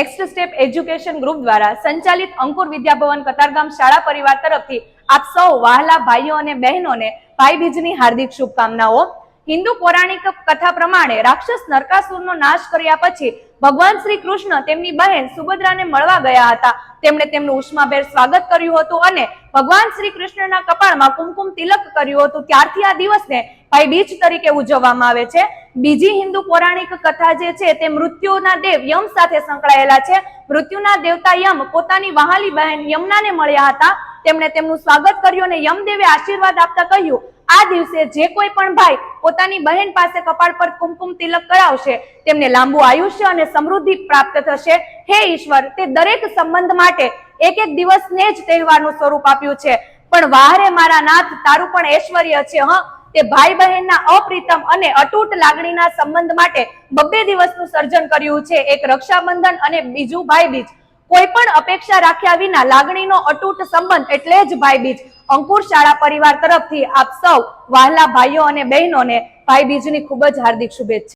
Next step education group દ્વારા સંચાલિત અંકુર વિદ્યાભવન કતારગામ શાળા પરિવાર તરફથી આપ સૌ વાહલા ભાઈઓ અને બહેનોને ભાઈબીજની હાર્દિક શુભકામનાઓ. હિન્દુ પૌરાણિક કથા પ્રમાણે રાક્ષસ નરકાસુરનો નાશ કર્યા પછી ભગવાન શ્રી કૃષ્ણ તેમની બહેન સુભદ્રાને મળવા ગયા હતા. તેમણે તેમનું ઉષ્માભેર સ્વાગત કર્યું હતું અને ભગવાન શ્રી કૃષ્ણના કપાળમાં કુમકુમ તિલક કર્યું હતું. ત્યારથી આ દિવસને ભાઈ બીજ તરીકે ઉજવવામાં આવે છે. બીજી હિન્દુ પૌરાણિક કથા જે છે તે મૃત્યુના દેવ યમ સાથે સંકળાયેલા છે. મૃત્યુના દેવતા યમ પોતાની વહાલી બહેન યમુનાને મળ્યા હતા. તેમણે તેમનું સ્વાગત કર્યું અને યમદેવે આશીર્વાદ આપતા કહ્યું, આ દિવસે જે કોઈ પણ ભાઈ પોતાની બહેન પાસે કપાળ પર કુમકુમ તિલક કરાવશે, તેમને લાંબુ આયુષ્ય અને સમૃદ્ધિ પ્રાપ્ત થશે. હે ઈશ્વર, તે દરેક સંબંધ માટે એક એક દિવસને જ તહેવારનું સ્વરૂપ આપ્યું છે. પણ વાહરે મારા નાથ, તારું પણ ઐશ્વર્ય છે, હ. તે ભાઈ બહેનના અપ્રિતમ અને અતૂટ લાગણીના સંબંધ માટે બબ્બે દિવસનું સર્જન કર્યું છે એક રક્ષાબંધન અને બીજું ભાઈ બીજ કોઈ પણ અપેક્ષા રાખ્યા વિના લાગણીનો અતૂટ સંબંધ એટલે જ ભાઈબીજ. અંકુર શાળા પરિવાર તરફથી આપ સૌ વહાલા ભાઈઓ અને બહેનોને ભાઈબીજની ખૂબ જ હાર્દિક શુભેચ્છા.